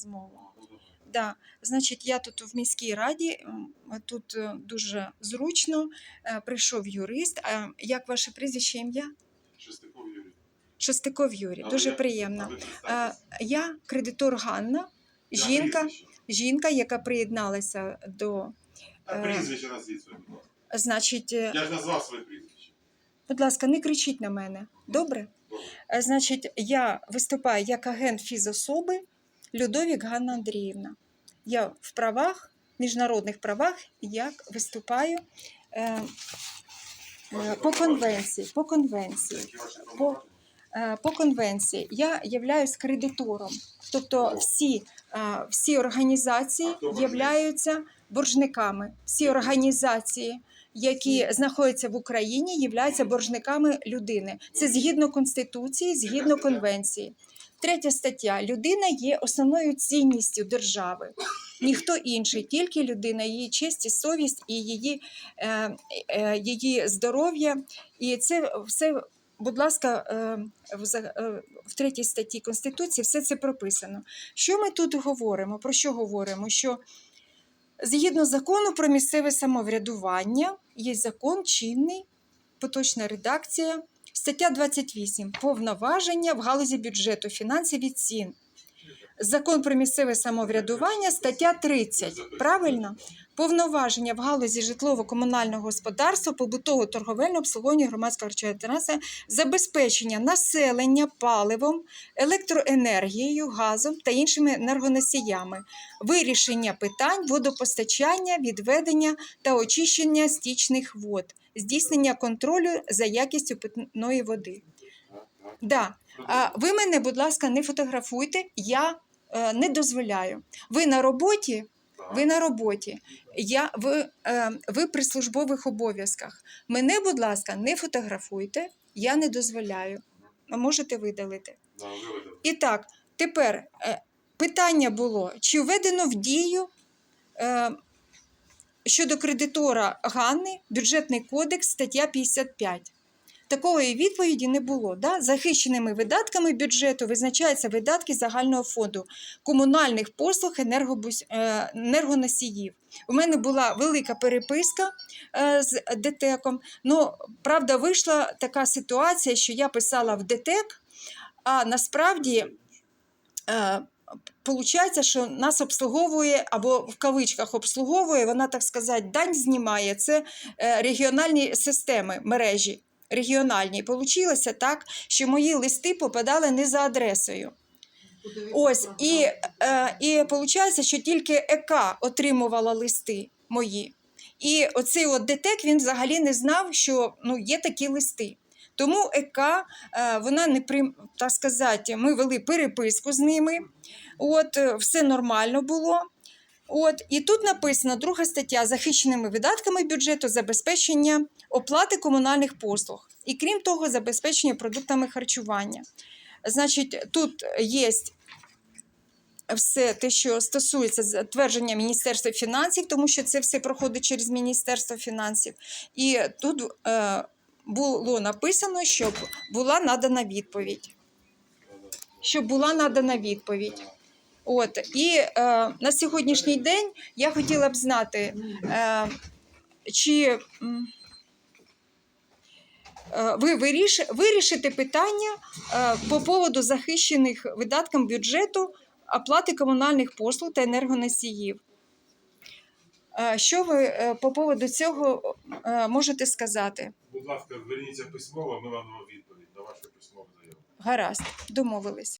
розмову. А, добре. Да. Значить, я тут в міській раді, тут е, дуже зручно. е, Прийшов юрист. А як ваше прізвище ім'я? Шестиков Юрій. Шостиков Юрій. А Дуже ви- приємно. а? Я кредитор Ганна, Я жінка, жінка, яка приєдналася до. А е, прізвище назвіть своє, будь ласка. Значить, Я ж назвав своє прізвище. будь ласка, не кричіть на мене. Добре? Добре. Значить, я виступаю як агент фізособи Людовік Ганна Андріївна. Я в правах, міжнародних правах, як виступаю е, е, по конвенції. По конвенції. По, е, по конвенції я являюсь кредитором. Тобто всі, е, всі організації являються боржниками. Всі організації, які знаходяться в Україні, являються боржниками людини. Це згідно Конституції, згідно конвенції. Третя стаття: людина є основною цінністю держави. Ніхто інший, тільки людина, її честь і совість і її, е, е, її здоров'я. І це все, будь ласка, е, в, е, в третій статті Конституції все це прописано. Що ми тут говоримо? Про що говоримо? Що згідно закону про місцеве самоврядування є закон чинний, поточна редакція. Стаття 28. Повноваження в галузі бюджету, фінансів і цін. Закон про місцеве самоврядування, стаття 30. Правильно? Повноваження в галузі житлово-комунального господарства, побутового торговельного обслуговування громадського харчового транспорту, забезпечення населення паливом, електроенергією, газом та іншими енергоносіями, вирішення питань водопостачання, відведення та очищення стічних вод, здійснення контролю за якістю питної води. Да. А, ви мене, будь ласка, не фотографуйте, я е, не дозволяю. Ви на роботі, ви на роботі, я, ви, е, ви при службових обов'язках. Мене, будь ласка, не фотографуйте, я не дозволяю. Можете видалити. І так, тепер е, питання було: чи введено в дію е, щодо кредитора Ганни бюджетний кодекс, стаття 55. Такої відповіді не було. Да? Захищеними видатками бюджету визначаються видатки загального фонду комунальних послуг е, енергоносіїв. У мене була велика переписка е, з ДТЕКом. Ну, правда, вийшла така ситуація, що я писала в ДТЕК, а насправді е, Получається, що нас обслуговує або в кавичках обслуговує, вона так сказати, дань знімає. Це регіональні системи мережі. Регіональні. Получилося так, що мої листи попадали не за адресою. Ось і, е, і виходить, що тільки ЕК отримувала листи мої. І оцей от ДТЕК він взагалі не знав, що ну, є такі листи. Тому ЕК, е, вона не прим, так сказати, ми вели переписку з ними. От, е, все нормально було. От, і тут написано друга стаття захищеними видатками бюджету забезпечення оплати комунальних послуг. І крім того, забезпечення продуктами харчування. Значить, тут є все те, що стосується затвердження Міністерства фінансів, тому що це все проходить через Міністерство фінансів. І тут е, було написано, щоб була надана відповідь. Щоб була надана відповідь. От і е, на сьогоднішній день я хотіла б знати, е, чи е, ви виріш, вирішите питання е, по поводу захищених видаткам бюджету оплати комунальних послуг та енергоносіїв. Е, Що ви по поводу цього можете сказати? Будь ласка, зверніться письмово, ми вам відповідь на вашу письмову заяву. Гаразд, домовились.